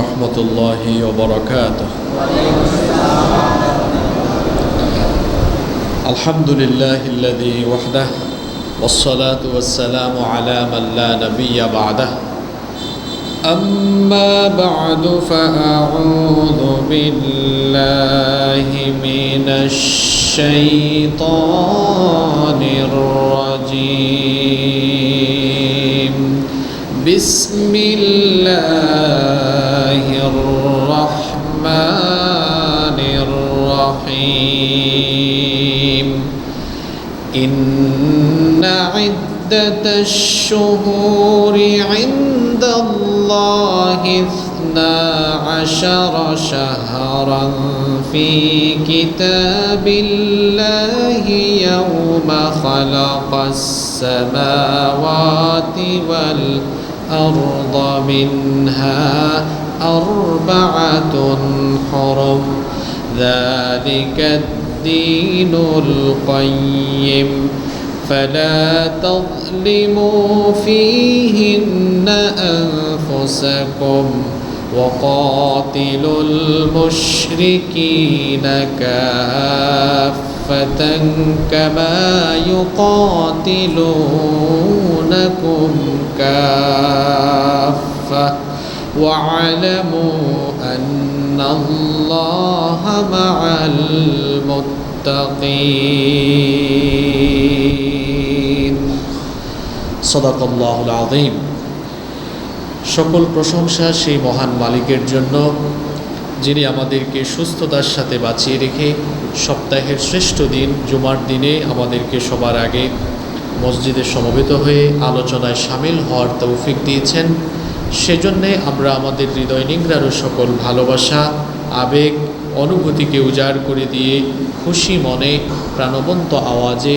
ورحمة الله وبركاته. الحمد لله الذي وحده والصلاة والسلام على من لا نبي بعده. أما بعد فأعوذ بالله من الشيطان الرجيم. بسم الله الرحمن الرحيم. إن عدة الشهور عند الله اثنا عشر شهرا في كتاب الله يوم خلق السماوات والأرض منها أربعة حرم. ذلك الدين القيم. فلا تظلموا فيهن أنفسكم. وقاتلوا المشركين كافة كما يقاتلونكم كافة واعلموا أن الله مع المتقين. صدق الله العظيم. সকল প্রশংসা সেই মহান মালিকের জন্য, যিনি আমাদেরকে সুস্থতার সাথে বাঁচিয়ে রেখে সপ্তাহের শ্রেষ্ঠ দিন জুমার দিনে আমাদেরকে সবার আগে মসজিদে সমবেত হয়ে আলোচনায় সামিল হওয়ার তৌফিক দিয়েছেন। সেজন্যে আমরা আমাদের হৃদয় নিংড়ারও সকল ভালোবাসা, আবেগ, অনুভূতিকে উজাড় করে দিয়ে খুশি মনে, প্রাণবন্ত আওয়াজে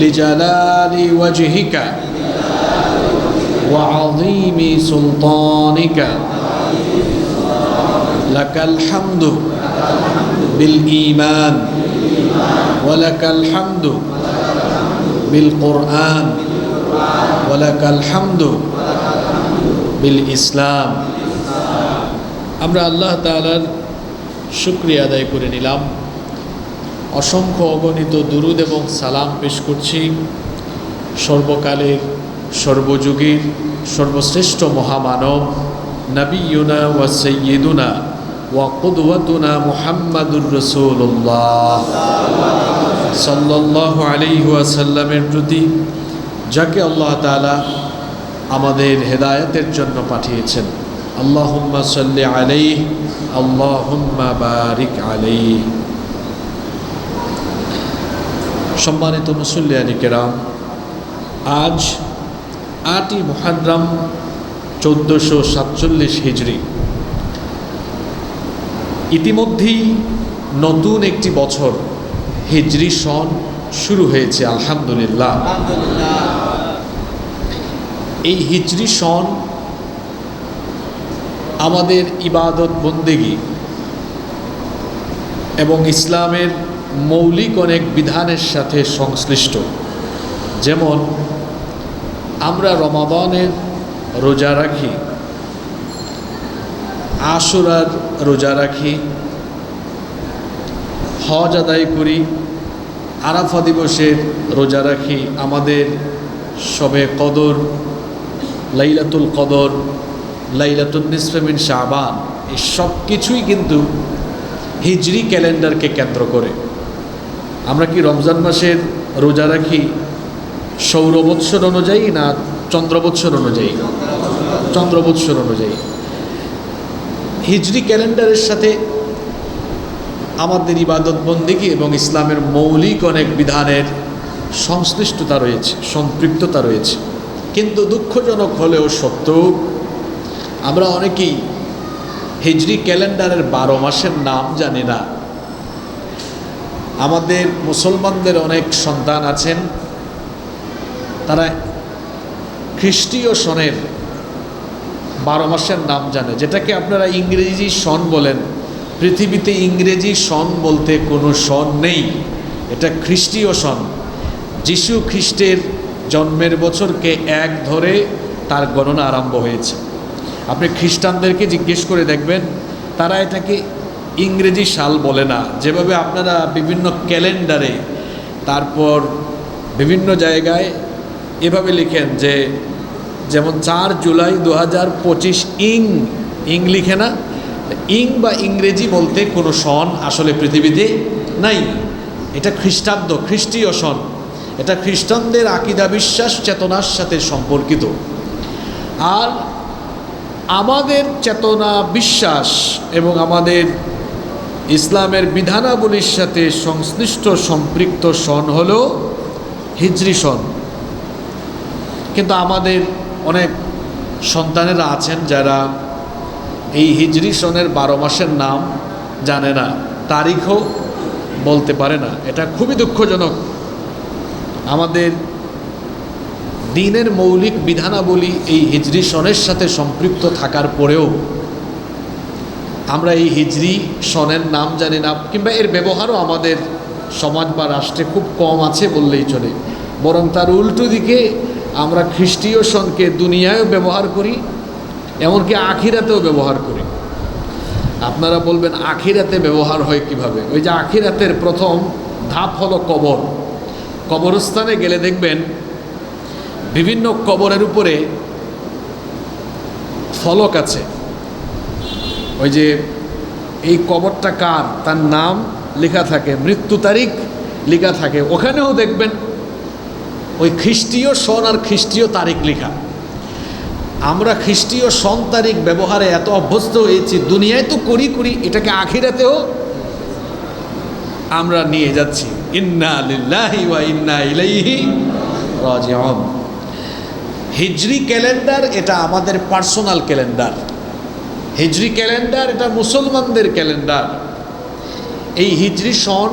لجلال وجهك وعظيم سلطانك لك الحمد بالإيمان ولك الحمد بالقرآن ولك الحمد بالإسلام আমরা আল্লাহ তালার শুক্রিয়া আদায় করে নিলাম অসংখ্য অগণিত দুরুদ এবং সালাম পেশ করছি। সর্বকালের, সর্বযুগের, সর্বশ্রেষ্ঠ মহামানব, নবীনা ওয়া সৈয়দুনা ওয়া কুদওয়াতুনা মুহাম্মাদুর রসুল্লাহ সাল্লাল্লাহু আলাইহি ওয়াসাল্লামের প্রতি যাকে আল্লাহ তাআলা আমাদের হেদায়েতের জন্য পাঠিয়েছেন। আল্লাহুম্মা সাল্লি আলাইহি, আল্লাহুম্মা বারিক আলাইহি। সম্মানিত মুসল্লি আলী কেরাম, আজ আটই মুহাদ্রাম চোদ্দোশো সাতচল্লিশ হিজড়ি ইতিমধ্যেই নতুন একটি বছর হিজরি সন শুরু হয়েছে, আলহামদুলিল্লাহ। এই হিজরি সন আমাদের ইবাদত বন্দেগী এবং ইসলামের মৌলিক অনেক বিধানের সাথে সংশ্লিষ্ট। যেমন, আমরা রমাদানের রোজা রাখি, আশুরার রোজা রাখি, হজ আদায় করি, আরাফা দিবসের রোজা রাখি, আমাদের সবে কদর, লাইলাতুল কদর লাইলাতুল নিসফেমিন শাহবান এই সব কিছুই কিন্তু হিজরি ক্যালেন্ডারকে কেন্দ্র করে। আমরা কি রমজান মাসের রোজা রাখি? সৌরবৎসর অনুযায়ী না চন্দ্রবৎসর অনুযায়ী? চন্দ্রবৎসর অনুযায়ী। হিজরি ক্যালেন্ডারের সাথে আমাদের ইবাদত বন্দিগি এবং ইসলামের মৌলিক অনেক বিধানের সংশ্লিষ্টতা রয়েছে, সম্পৃক্ততা রয়েছে। কিন্তু দুঃখজনক হলেও সত্য, আমরা অনেকেই হিজরি ক্যালেন্ডারের বারো মাসের নাম জানি না। আমাদের মুসলমানদের অনেক সন্তান আছেন। তারা খ্রিস্টীয় সনের বারো মাসের নাম জানে, যেটাকে আপনারা ইংরেজি সন বলেন। পৃথিবীতে ইংরেজি সন বলতে কোনো সন নেই, এটা খ্রিস্টীয় সন। যিশু খ্রিস্টের জন্মের বছরকে এক ধরে তার গণনা আরম্ভ হয়েছে। আপনি খ্রিস্টানদেরকে জিজ্ঞেস করে দেখবেন, তারা এটাকে ইংরেজি সাল বলে না। যেভাবে আপনারা বিভিন্ন ক্যালেন্ডারে, তারপর বিভিন্ন জায়গায় এভাবে লিখেন যে, যেমন চার জুলাই দু হাজার পঁচিশ ইং ইং লিখে না, ইং বা ইংরেজি বলতে কোনো সন আসলে পৃথিবীতে নাই। এটা খ্রিস্টাব্দ, খ্রিস্টীয় সন। এটা খ্রিস্টানদের আকিদা বিশ্বাস, চেতনার সাথে সম্পর্কিত। আর আমাদের চেতনা বিশ্বাস এবং আমাদের ইসলামের বিধানাবলীর সাথে সংশ্লিষ্ট সম্পৃক্ত সন হল হিজরি সন। কিন্তু আমাদের অনেক সন্তানেরা আছেন যারা এই হিজরি সনের বারো মাসের নাম জানে না, তারিখও বলতে পারে না। এটা খুবই দুঃখজনক। আমাদের দিনের মৌলিক বিধানাবলী এই হিজরি সনের সাথে সম্পৃক্ত থাকার পরেও আমরা এই হিজরি সনের নাম জানি না, কিংবা এর ব্যবহারও আমাদের সমাজ বা রাষ্ট্রে খুব কম আছে বললেই চলে। বরং তার উল্টো দিকে আমরা খ্রিস্টীয় সনকে দুনিয়ায়ও ব্যবহার করি, এমনকি আখিরাতেও ব্যবহার করি। আপনারা বলবেন, আখিরাতে ব্যবহার হয় কীভাবে? ওই যে আখিরাতের প্রথম ধাপ হলো কবর। কবরস্থানে গেলে দেখবেন, বিভিন্ন কবরের উপরে ফলক আছে। ওই যে এই কবরটা কার? তার নাম লেখা থাকে, মৃত্যু তারিখ লেখা থাকে। ওখানেও দেখবেন ওই খ্রিস্টীয় সন আর খ্রিস্টীয় তারিখ লেখা। আমরা খ্রিস্টীয় সন তারিখ ব্যবহারে এত অভ্যস্ত হয়েছি, দুনিয়ায় তো করি করি, এটাকে আখিরাতেও আমরা নিয়ে যাচ্ছি। ইন্না লিল্লাহি ওয়া হিজরি ক্যালেন্ডার, এটা আমাদের পার্সোনাল ক্যালেন্ডার। হিজরি ক্যালেন্ডার, এটা মুসলমানদের ক্যালেন্ডার। এই হিজরি সন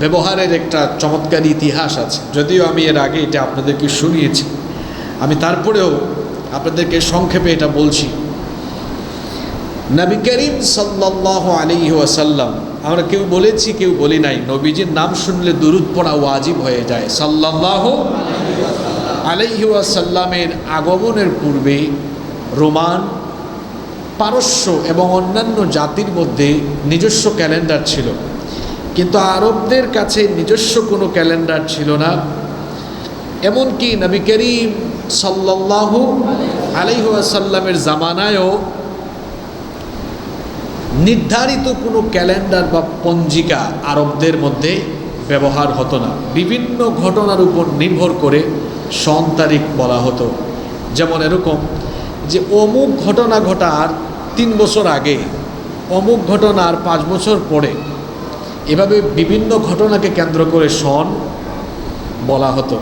ব্যবহারের একটা চমৎকার ইতিহাস আছে। যদিও আমি এর আগে এটা আপনাদেরকে শুনিয়েছি। আমি তারপরেও আপনাদেরকে সংক্ষেপে এটা বলছি। নবী করিম সাল্লাহ আলী ওয়াসাল্লাম, আমরা কেউ বলেছি, কেউ বলি নাই, নবীজির নাম শুনলে দুরুদ পড়া ওয়াজিব হয়ে যায়। সাল্লাহ আলাইহি ওয়াসাল্লামের আগমনের পূর্বে রোমান পারস্য এবং অন্যান্য জাতির মধ্যে নিজস্ব ক্যালেন্ডার ছিল। কিন্তু আরবদের কাছে নিজস্ব কোনো ক্যালেন্ডার ছিল না। এমনকি নবী করিম সাল্লাহু আলাইহাসাল্লামের জামানায়ও নির্ধারিত কোনো ক্যালেন্ডার বা পঞ্জিকা আরবদের মধ্যে ব্যবহার হতো না। বিভিন্ন ঘটনার উপর নির্ভর করে সন তারিখ বলা হতো। যেমন এরকম যে অমুক ঘটনা ঘটার তিন বছর আগে, অমুক ঘটনার পাঁচ বছর পরে, এভাবে বিভিন্ন ঘটনাকে কেন্দ্র করে সন বলা হতো।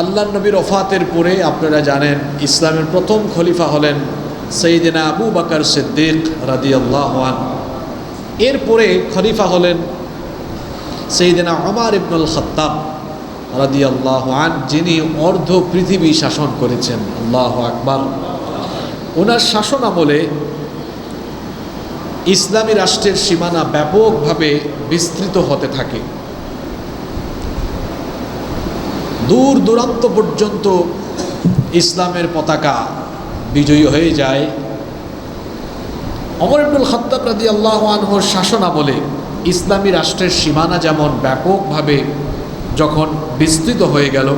আল্লাহ নবীর ওফাতের পরে আপনারা জানেন, ইসলামের প্রথম খলিফা হলেন সঈদিনা আবু বাকার সিদ্দিক রাদি এরপরে খলিফা হলেন সঈদিনা অমার ইবনুল খত্তাব রাদি আল্লাহান যিনি অর্ধ পৃথিবী শাসন করেছেন। আল্লাহ আকবর। ওনার শাসন আমলে ইসলামী রাষ্ট্রের সীমানা ব্যাপকভাবে বিস্তৃত হতে থাকে। দূর দূরান্ত পর্যন্ত ইসলামের পতাকা বিজয়ী হয়ে যায়। অমর ইবনুল খত্তাব রাদি আল্লাহ আনহর শাসন আমলে ইসলামী রাষ্ট্রের সীমানা যেমন ব্যাপকভাবে যখন বিস্তৃত হয়ে গেল,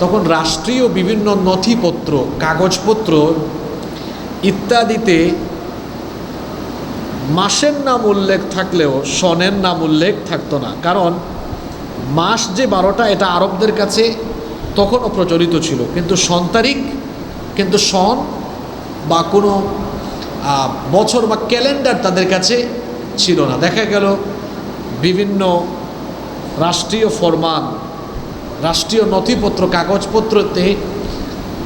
তখন রাষ্ট্রীয় বিভিন্ন নথিপত্র, কাগজপত্র ইত্যাদিতে মাসের নাম উল্লেখ থাকলেও সনের নাম উল্লেখ থাকতো না। কারণ মাস যে বারোটা, এটা আরবদের কাছে তখনও প্রচলিত ছিল। কিন্তু সন তারিখ, কিন্তু সন বা কোনো বছর বা ক্যালেন্ডার তাদের কাছে ছিল না। দেখা গেল বিভিন্ন রাষ্ট্রীয় ফরমান, রাষ্ট্রীয় নথিপত্র, কাগজপত্রতে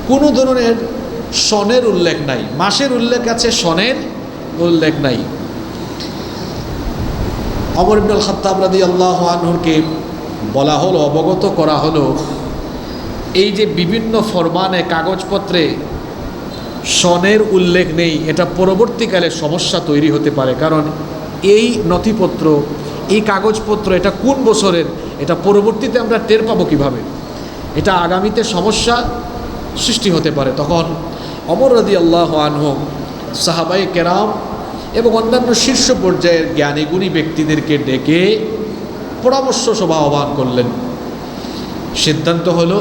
কোনো ধরনের সনের উল্লেখ নাই। মাসের উল্লেখ আছে সনের উল্লেখ নাই। অমর ইবনুল খাত্তাব রাদি আল্লাহ আনহুরকে বলা হলো, অবগত করা হলো, এই যে বিভিন্ন ফরমানে, কাগজপত্রে সনের উল্লেখ নেই, এটা পরবর্তীকালে সমস্যা তৈরি হতে পারে। কারণ এই নথিপত্র, এই কাগজপত্র, এটা কোন বছরের, এটা পরবর্তীতে আমরা টের পাবো কীভাবে? এটা আগামীতে সমস্যা সৃষ্টি হতে পারে। তখন অমর রদি আল্লাহ আনহু সাহাবাই কেরাম এবং অন্যান্য শীর্ষ পর্যায়ের জ্ঞানীগুণী ব্যক্তিদেরকে ডেকে পরামর্শ সভা আহ্বান করলেন। সিদ্ধান্ত হলো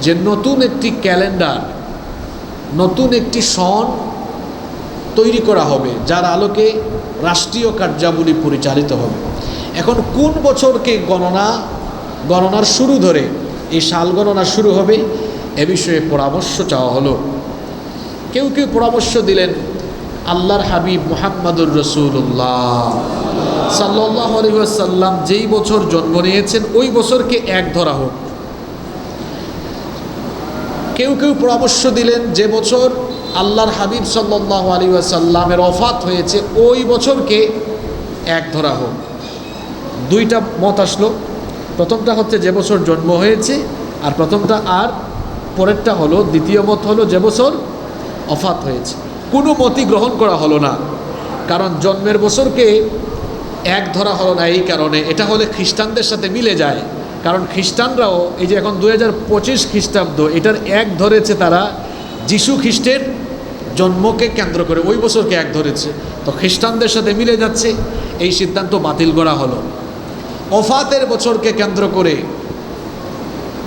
যে নতুন একটি ক্যালেন্ডার, নতুন একটি সন তৈরি করা হবে, যার আলোকে রাষ্ট্রীয় কার্যাবলী পরিচালিত হবে। এখন কোন বছরকে গণনা, গণনার শুরু ধরে এই সাল গণনা শুরু হবে, এ বিষয়ে পরামর্শ চাওয়া হলো। কেউ কেউ পরামর্শ দিলেন, আল্লাহর হাবিব মোহাম্মদুর রসুল্লাহ সাল্লাহ যেই বছর জন্ম নিয়েছেন, ওই বছরকে এক ধরা হোক। কেউ কেউ পরামর্শ দিলেন যে বছর আল্লাহর হাবিব সাল্লাহ আলী আসাল্লামের অফাত হয়েছে, ওই বছরকে এক ধরা হোক। দুইটা মত আসলো। প্রথমটা হচ্ছে যে বছর জন্ম হয়েছে, আর প্রথমটা আর পরেরটা হলো, দ্বিতীয় মত হলো যে বছর অফাত হয়েছে। কোনো মতি গ্রহণ করা হলো না। কারণ জন্মের বছরকে এক ধরা হলো না এই কারণে। এটা হলে খ্রিস্টানদের সাথে মিলে যায়। কারণ খ্রিস্টানরাও এই যে এখন দু হাজার পঁচিশ খ্রিস্টাব্দ, এটার এক ধরেছে তারা যিশু খ্রিস্টের জন্মকে কেন্দ্র করে, ওই বছরকে এক ধরেছে। তো খ্রিস্টানদের সাথে মিলে যাচ্ছে, এই সিদ্ধান্ত বাতিল করা হলো। অফাতের বছরকে কেন্দ্র করে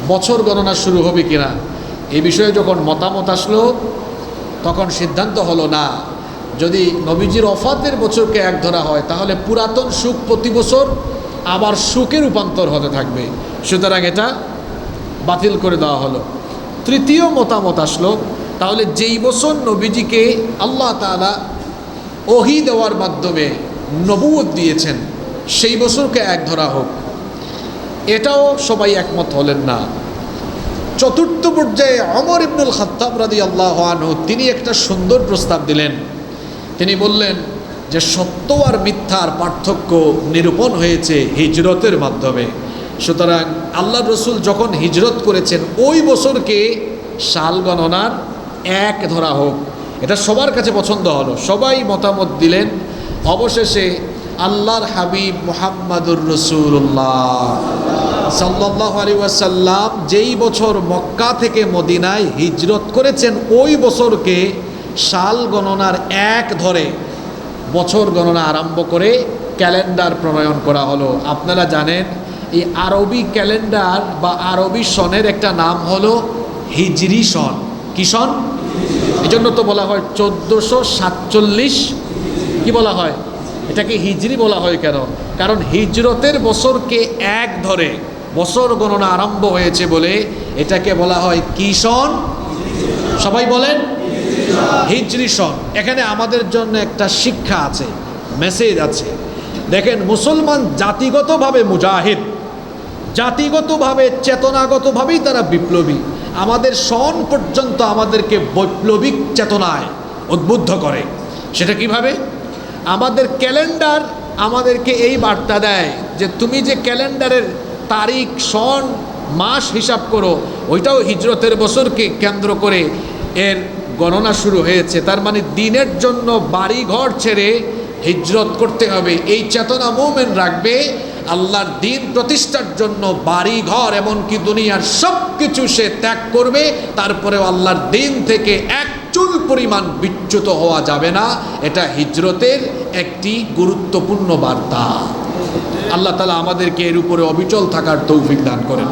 বছর গণনা শুরু হবে কিনা, এ বিষয়ে যখন মতামত আসলো তখন সিদ্ধান্ত হলো না। যদি নবীজির অফাতের বছরকে এক ধরা হয়, তাহলে পুরাতন সুখ প্রতি বছর আবার সুখে রূপান্তর হতে থাকবে। সুতরাং এটা বাতিল করে দেওয়া হলো। তৃতীয় মতামত আসলো, তাহলে যেই বছর নবীজিকে আল্লাহ তালা ওহি দেওয়ার মাধ্যমে নবুয়ত দিয়েছেন, সেই বছরকে এক ধরা হোক। এটাও সবাই একমত হলেন না। চতুর্থ পর্যায়ে অমর ইবনুল খাত্তাব রাদি আল্লাহ আনহু, তিনি একটা সুন্দর প্রস্তাব দিলেন। তিনি বললেন যে, সত্য আর মিথ্যার পার্থক্য নিরূপণ হয়েছে হিজরতের মাধ্যমে। সুতরাং আল্লাহ রসুল যখন হিজরত করেছেন, ওই বছরকে সাল গণনার এক ধরা হোক। এটা সবার কাছে পছন্দ হলো। সবাই মতামত দিলেন, অবশেষে আল্লাহর হাবিব মোহাম্মদুর রসুল্লাহ সাল্লাহ যেই বছর মক্কা থেকে মদিনায় হিজরত করেছেন, ওই বছরকে সাল গণনার এক ধরে বছর গণনা আরম্ভ করে ক্যালেন্ডার প্রণয়ন করা হলো। আপনারা জানেন, এই আরবি ক্যালেন্ডার বা আরবি সনের একটা নাম হলো হিজরি সন। কি সন? এই জন্য তো বলা হয় চোদ্দোশো সাতচল্লিশ। কি বলা হয়? এটাকে হিজরি বলা হয় কেন? কারণ হিজরতের বছরকে এক ধরে বছর গণনা আরম্ভ হয়েছে বলে এটাকে বলা হয় কি সন সবাই বলেন? হিজরি সন। এখানে আমাদের জন্য একটা শিক্ষা আছে, মেসেজ আছে। দেখেন, মুসলমান জাতিগতভাবে মুজাহিদ, জাতিগতভাবে, চেতনাগতভাবেই তারা বিপ্লবী। আমাদের সন পর্যন্ত আমাদেরকে বৈপ্লবিক চেতনায় উদ্বুদ্ধ করে। সেটা কীভাবে? আমাদের ক্যালেন্ডার আমাদেরকে এই বার্তা দেয় যে তুমি যে ক্যালেন্ডারের তারিখ, সন, মাস হিসাব করো, ওইটাও হিজরতের বছরকে কেন্দ্র করে এর গণনা শুরু হয়েছে। তার মানে দিনের জন্য বাড়ি ঘর ছেড়ে হিজরত করতে হবে। এই চেতনা মোমেন রাখবে, আল্লাহর দিন প্রতিষ্ঠার জন্য বাড়ি ঘর এমনকি দুনিয়ার সব কিছু সে ত্যাগ করবে, তারপরেও আল্লাহর দিন থেকে এক চুল পরিমাণ বিচ্যুত হওয়া যাবে না। এটা হিজরতের একটি গুরুত্বপূর্ণ বার্তা। আল্লাহ তালা আমাদেরকে এর উপরে অবিচল থাকার তৌফিক দান করেন।